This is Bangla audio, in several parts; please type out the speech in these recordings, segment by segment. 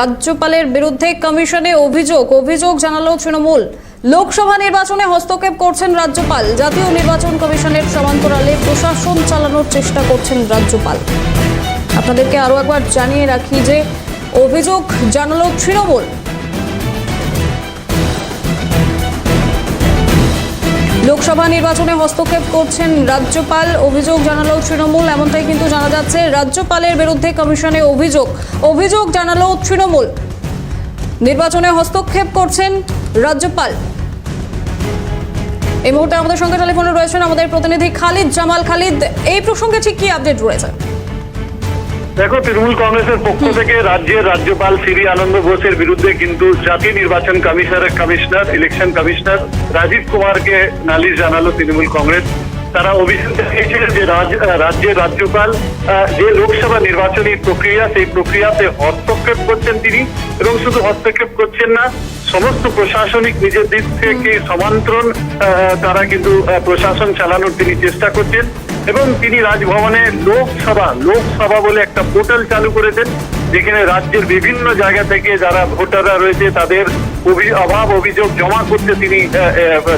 রাজ্যপালের বিরুদ্ধে কমিশনে অভিযোগ। অভিযোগ জানালো তৃণমূল। লোকসভা নির্বাচনে হস্তক্ষেপ করছেন রাজ্যপাল। জাতীয় নির্বাচন কমিশনের সমান্তরালে প্রশাসন চালানোর চেষ্টা করছেন রাজ্যপাল। আপনাদেরকে আরও একবার জানিয়ে রাখি যে অভিযোগ জানালো তৃণমূল। লোকসভা নির্বাচনে হস্তক্ষেপ করছেন রাজ্যপাল। অভিযোগ জানালো তৃণমূল, এমনটাই কিন্তু জানা যাচ্ছে। রাজ্যপালের বিরুদ্ধে কমিশনে অভিযোগ। অভিযোগ জানালো তৃণমূল। নির্বাচনে হস্তক্ষেপ করছেন রাজ্যপাল। এই মুহূর্তে আমাদের সঙ্গে টেলিফোনে রয়েছেন আমাদের প্রতিনিধি খালিদ, জামাল খালিদ। এই প্রসঙ্গে ঠিক কি আপডেট রয়েছে? দেখো তৃণমূল কংগ্রেসের পক্ষ থেকে রাজ্যের রাজ্যপাল শ্রী আনন্দ ঘোষের বিরুদ্ধে কিন্তু জাতীয় নির্বাচন কমিশনের কমিশনার ইলেকশন কমিশনার রাজীব কুমারকে নালিশ জানালো তৃণমূল কংগ্রেস। তারা অভিযোগ দেখিয়েছিলেন যে রাজ্যের রাজ্যপাল যে লোকসভা নির্বাচনী প্রক্রিয়া সেই প্রক্রিয়াতে হস্তক্ষেপ করছেন তিনি এবং শুধু হস্তক্ষেপ করছেন না সমস্ত প্রশাসনিক নিজের দিক থেকে সমান্তরণ তারা কিন্তু প্রশাসন চালানোর তিনি চেষ্টা করছেন এবং তিনি রাজভবনে লোকসভা লোকসভা বলে একটা পোর্টাল চালু করেছেন যেখানে রাজ্যের বিভিন্ন জায়গা থেকে যারা ভোটাররা রয়েছে তাদের অভাব অভিযোগ জমা করতে তিনি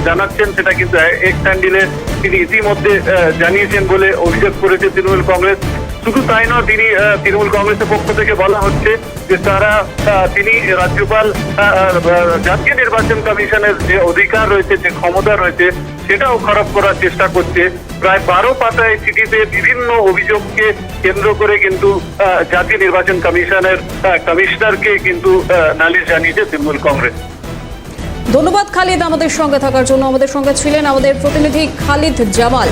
জানাচ্ছেন সেটা কিন্তু এক স্যান্ডিলে তিনি ইতিমধ্যে জানিয়েছেন বলে অভিযোগ করেছে তৃণমূল কংগ্রেস শুধু তাই নয়, তিনি তৃণমূল কংগ্রেসের পক্ষ থেকে বলা হচ্ছে যে তারা তিনি রাজ্যপাল জাতীয় নির্বাচন কমিশনের যে অধিকার রয়েছে, যে ক্ষমতা রয়েছে, সেটাও খারাপ করার চেষ্টা করছে। প্রায় বারো পাতায় চিঠিতে বিভিন্ন অভিযোগকে কেন্দ্র করে কিন্তু জাতীয় নির্বাচন কমিশনের কমিশনারকে কিন্তু নালিশ জানিয়েছে তৃণমূল কংগ্রেস। ধন্যবাদ খালিদ আমাদের সঙ্গে থাকার জন্য। আমাদের সঙ্গে ছিলেন আমাদের প্রতিনিধি খালিদ জামাল।